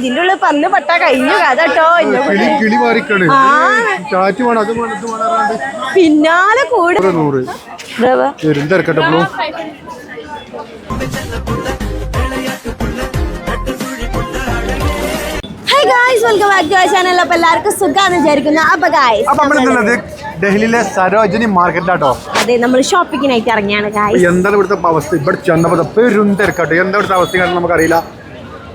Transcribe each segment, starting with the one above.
ഇതിന്റെ ഉള്ളിൽ പന്ന് പട്ട കഴിഞ്ഞു. കഥ കേട്ടോ. പിന്നാലെ കൂടെ. Guys welcome back to channel അപ്പൊ എല്ലാവർക്കും സുഖാന്ന് വിചാരിക്കുന്നു. അപ്പൊ ഗായ്സ് അപ്പൊ നമ്മളിന്നുള്ളത് ഡൽഹിയിലെ സരോജിനി അതെ നമ്മൾ ഷോപ്പിങ്ങിനായിട്ട് ഇറങ്ങിയാണ് ഗായ്സ് എന്താണ് ഇവിടുത്തെ അവസ്ഥ? ഇവിടെ ചെന്നപ്പോ പെരും തിരക്കാട്ടോ. എന്താ ഇവിടുത്തെ അവസ്ഥ കാരണം നമുക്കറിയില്ല.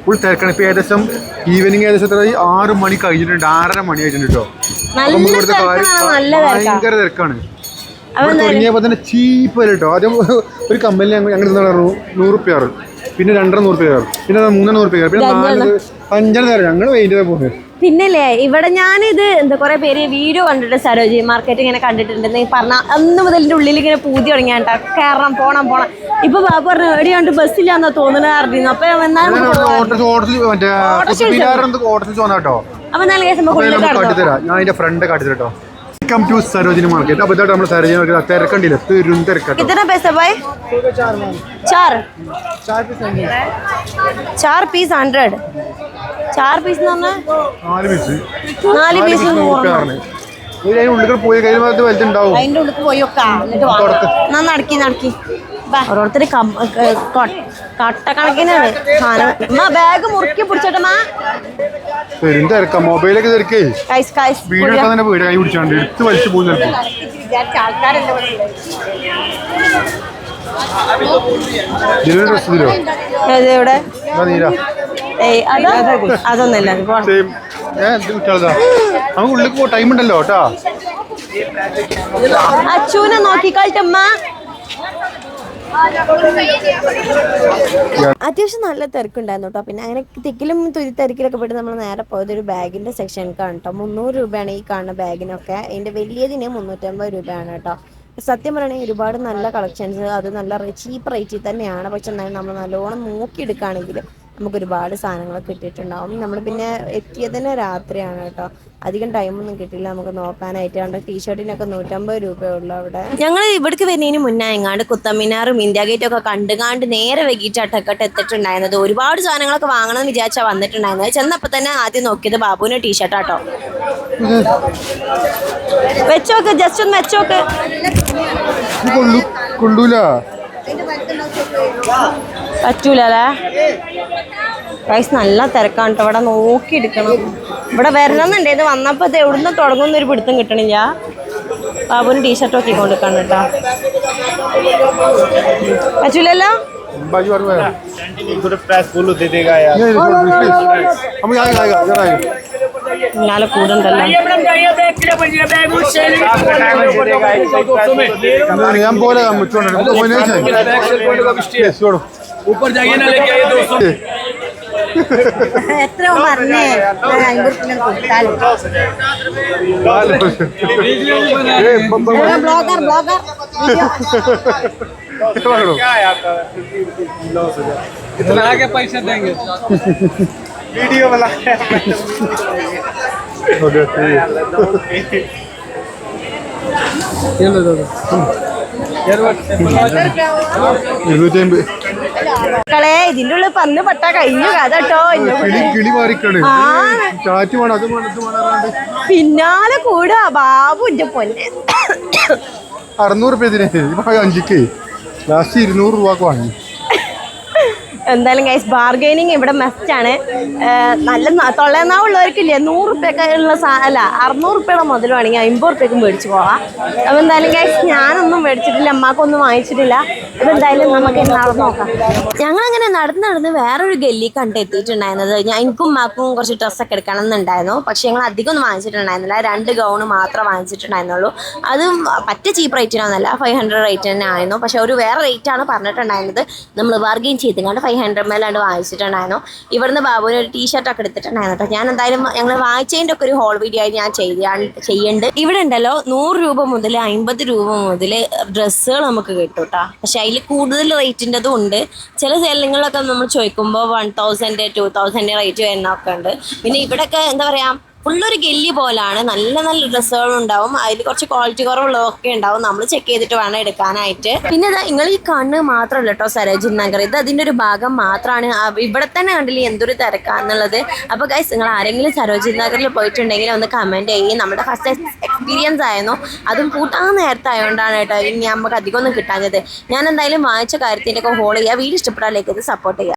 ഫുൾ തിരക്കാണ് ഇപ്പൊ ഏകദേശം ഈവനിങ് ഏകദേശം എത്ര? ആറ് മണി കഴിഞ്ഞിട്ടുണ്ട്. ആറര മണി ആയിട്ടുണ്ട് കേട്ടോ തിരക്കാ. ഭയങ്കര തിരക്കാണ്. തുടങ്ങിയപ്പോ തന്നെ ചീപ്പ് വരും കേട്ടോ ആദ്യം ഒരു കമ്പനി ഞങ്ങൾ നൂറ് റുപ്യ പിന്നെ രണ്ടര നൂറ് റുപ്യ പിന്നെ മൂന്നര നൂറ് റുപ്യ പിന്നെ നാല് അഞ്ചര നേരം ഞങ്ങൾ വെയിറ്റ് ചെയ്താൽ പോകുന്നത് പിന്നല്ലേ ഇവിടെ ഞാനിത് എന്താ കുറേ പേര് വീഡിയോ കണ്ടിട്ട് സരോജി മാർക്കറ്റ് ഇങ്ങനെ കണ്ടിട്ടുണ്ടെന്ന് പറഞ്ഞാൽ അന്ന് മുതൽ എന്റെ ഉള്ളിൽ ഇങ്ങനെ പൂതി തുടങ്ങിയാ കേട്ടോ. കയറണം പോണം പോണം. ഇപ്പൊ ബാബു പറഞ്ഞു എവിടെയാണ്ട് ബസ്സില്ലാന്നാ തോന്നുന്നത് അറിഞ്ഞു അപ്പൊ എന്നാലും ഞാൻ friend welcome to market market char piece hundred ചാറ് പീസ് നാല് പീസ് നാല് പീസ് അതിന്റെ ഉള്ളിൽ പോയി ഒക്കെ എന്നാ നടക്കി നടക്കി. ഓരോരുത്തർ കട്ടക്കണക്കിനാണ് സാധനം. അമ്മ ബാഗ് മുറുക്കി പിടിച്ചോട്ടമ്മ പെരും തിരക്ക. മൊബൈലൊക്കെ തിരക്കേ. വീട് എടുക്കാൻ തന്നെ വീട് കൈ പിടിച്ചാണ്ട് എടുത്ത് വലിച്ചു പോകും ചിലപ്പോ. ഡ്രസ് തരുമോ നീല. നമുക്ക് ഉള്ളിൽ പോ ടൈം ഉണ്ടല്ലോ കേട്ടാ. അച്ചൂനെ നോക്കിക്കളിട്ടമ്മ അത്യാവശ്യം നല്ല തിരക്കുണ്ടായിരുന്നു കേട്ടോ. പിന്നെ അങ്ങനെ തിക്കിലും തുരി തിരക്കിലൊക്കെ പോയിട്ട് നമ്മൾ നേരെ പോയത് ഒരു ബാഗിന്റെ സെക്ഷനിലേക്കാണ് കേട്ടോ. മുന്നൂറ് രൂപയാണ് ഈ കാണുന്ന ബാഗിനൊക്കെ. അതിന്റെ വലിയതിന് മുന്നൂറ്റമ്പത് രൂപയാണ് കേട്ടോ. സത്യം പറയുകയാണെങ്കിൽ ഒരുപാട് നല്ല കളക്ഷൻസ് അത് നല്ല ചീപ്പ് റേറ്റിൽ തന്നെയാണ്. പക്ഷെ എന്നാലും നമ്മൾ നല്ലോണം നോക്കിയെടുക്കുകയാണെങ്കിൽ നമുക്ക് ഒരുപാട് സാധനങ്ങളൊക്കെ കിട്ടിയിട്ടുണ്ടാവും. നമ്മൾ പിന്നെ എത്തിയതിന് രാത്രിയാണ് കേട്ടോ. അധികം ടൈമൊന്നും കിട്ടില്ല നമുക്ക് നോക്കാനായിട്ട് കണ്ട ടീഷർട്ടിനൊക്കെ നൂറ്റമ്പത് രൂപയുള്ളൂ അവിടെ. ഞങ്ങൾ ഇവിടേക്ക് വരുന്നതിന് മുന്നേ എങ്ങാണ്ട് കുത്തമ്മിനാറും ഇന്ത്യ ഗേറ്റും ഒക്കെ കണ്ടുകാണ്ട് നേരെ വൈകിട്ട് അട്ടക്കട്ട് എത്തിയിട്ടുണ്ടായിരുന്നത്. ഒരുപാട് സാധനങ്ങളൊക്കെ വാങ്ങണമെന്ന് വിചാരിച്ചാൽ വന്നിട്ടുണ്ടായിരുന്നത്. ചെന്നപ്പോൾ തന്നെ ആദ്യം നോക്കിയത് ബാബുവിന് ടീഷർട്ടാട്ടോ വെച്ചോക്ക് ജസ്റ്റ് ഒന്ന് വെച്ചോക്ക്. പറ്റൂലേ കൊള്ളൂല. പ്രൈസ് നല്ല തിരക്കാണ് കേട്ടോ ഇവിടെ നോക്കിയെടുക്കണം ഇവിടെ വരണമെന്നുണ്ട് ഇത് വന്നപ്പോൾ ഇത് എവിടുന്ന് തുടങ്ങുന്ന ഒരു പിടുത്തം കിട്ടണില്ല ബാബുവിന് ടീഷർട്ട് ഒക്കെ കൊണ്ടിരിക്കണം കേട്ടോ പറ്റൂലല്ലോ बाजू वाला है थोड़ा प्राइस बोलो दे देगा यार ये प्लीज हम आएगा आएगा इधर आएगा ഇന്നാലെ കൂടുണ്ടല്ലോ हम यहाँ बोले हम छोड़ रहे तो नहीं चाहिए छोड़ो ऊपर जाइए ना लेके आइए दोस्तों എത്ര പറഞ്ഞേ അമ്പത് കൊടുത്താലും ए बब्बा ബ്ലോഗർ ബ്ലോഗർ क्या है आपका लॉस हो जाए इतना आगे पैसे देंगे वीडियो वाला ഇരുന്നൂറ്റി മക്കളെ ഇതിന്റെ ഉള്ളിൽ പന്ന് പട്ട കഴിഞ്ഞു. കഥ കേട്ടോ. പിന്നാലെ കൂടുക ബാബു എന്റെ പൊന്നെ. അറുന്നൂറ് രൂപ ഇതിന്. അഞ്ചിക്ക്. ലാസ്റ്റ് ഇരുന്നൂറ് രൂപക്ക് വാങ്ങി. എന്തായാലും ഗൈസ് ബാർഗൈനിങ് ഇവിടെ മെസ്റ്റാണ് നല്ല തൊള്ളയെന്നാവുള്ളവർക്കില്ലേ നൂറ് ഉള്ള അല്ല അറുന്നൂറ് റുപ്യയുടെ മുതൽ വേണമെങ്കിൽ അമ്പത് റുപ്യക്കും മേടിച്ചു പോവാം. അപ്പോൾ എന്തായാലും ഗൈസ് ഞാനൊന്നും മേടിച്ചിട്ടില്ല അമ്മാക്കൊന്നും വാങ്ങിച്ചിട്ടില്ല. അപ്പോൾ എന്തായാലും നമുക്ക് നടന്ന് നോക്കാം. ഞങ്ങളങ്ങനെ നടന്ന് നടന്ന് വേറൊരു ഗല്ലി കണ്ടെത്തിയിട്ടുണ്ടായിരുന്നത് ഞാൻ എനിക്കും ഉമ്മാക്കും കുറച്ച് ഡ്രസ്സൊക്കെ എടുക്കണം എന്നുണ്ടായിരുന്നു പക്ഷേ ഞങ്ങൾ അധികം ഒന്നും വാങ്ങിച്ചിട്ടുണ്ടായിരുന്നില്ല. രണ്ട് ഗൗണ് മാത്രം വാങ്ങിച്ചിട്ടുണ്ടായിരുന്നുള്ളൂ. അതും പറ്റ ചീപ്പ് റേറ്റിനൊന്നല്ല ഫൈവ് ഹൺഡ്രഡ് റേറ്റ് തന്നെ ആയിരുന്നു. പക്ഷേ ഒരു വേറെ റേറ്റ് ആണ് പറഞ്ഞിട്ടുണ്ടായിരുന്നത്. നമ്മൾ ബാർഗെയിൻ ചെയ്തുകൊണ്ട് ഫൈവ് ഹൺഡ്രഡ് മേലാണ്ട് വാങ്ങിച്ചിട്ടുണ്ടായിരുന്നു. ഇവിടുന്ന് ബാബുവിന് ഒരു ടീഷർട്ട് ഒക്കെ എടുത്തിട്ടുണ്ടായിരുന്നു കേട്ടോ ഞാൻ എന്തായാലും ഞങ്ങൾ വാങ്ങിച്ചതിന്റെ ഒക്കെ ഒരു ഹോൾ വീഡിയോ ആയി ഞാൻ ചെയ്യുന്നുണ്ട് ഇവിടെ ഉണ്ടല്ലോ നൂറ് രൂപ മുതൽ അമ്പത് രൂപ മുതൽ ഡ്രസ്സുകൾ നമുക്ക് കിട്ടും കേട്ടോ പക്ഷെ അതിൽ കൂടുതൽ റേറ്റിന്റെതും ഉണ്ട്. ചില സെല്ലിങ്ങളൊക്കെ നമ്മൾ ചോദിക്കുമ്പോൾ one thousand two thousand rate വരുന്നൊക്കെ ഉണ്ട്. പിന്നെ ഇവിടെയൊക്കെ എന്താ പറയുക ഫുള്ളൊരു ഗല്ലി പോലാണ്. നല്ല നല്ല ഡ്രസ്സുകൾ ഉണ്ടാവും. അതിൽ കുറച്ച് ക്വാളിറ്റി കുറവുള്ളതൊക്കെ ഉണ്ടാവും. നമ്മൾ ചെക്ക് ചെയ്തിട്ട് വേണം എടുക്കാനായിട്ട്. പിന്നെ നിങ്ങൾ ഈ കണ്ണ് മാത്രമല്ല കേട്ടോ സരോജിൻ നഗർ. ഇത് അതിന്റെ ഒരു ഭാഗം മാത്രമാണ് ഇവിടെ തന്നെ കണ്ടില്ലേ എന്തൊരു തിരക്കാന്നുള്ളത്. അപ്പോൾ ഗൈസ് നിങ്ങൾ ആരെങ്കിലും സരോജിൻ നഗറിൽ പോയിട്ടുണ്ടെങ്കിൽ ഒന്ന് കമന്റ് ചെയ്യും. നമ്മുടെ ഫസ്റ്റ് എക്സ്പീരിയൻസ് ആയിരുന്നു. അതും കൂട്ടാൻ നേരത്തെ ആയതുകൊണ്ടാണ് കേട്ടോ ഇനി നമുക്ക് അധികം ഒന്നും കിട്ടാഞ്ഞത്. ഞാൻ എന്തായാലും വാങ്ങിച്ച കാര്യത്തിന്റെയൊക്കെ ഹോൾ ചെയ്യുക വീഡിയോ ഇഷ്ടപ്പെട്ടാലേക്ക് ഇത് സപ്പോർട്ട് ചെയ്യുക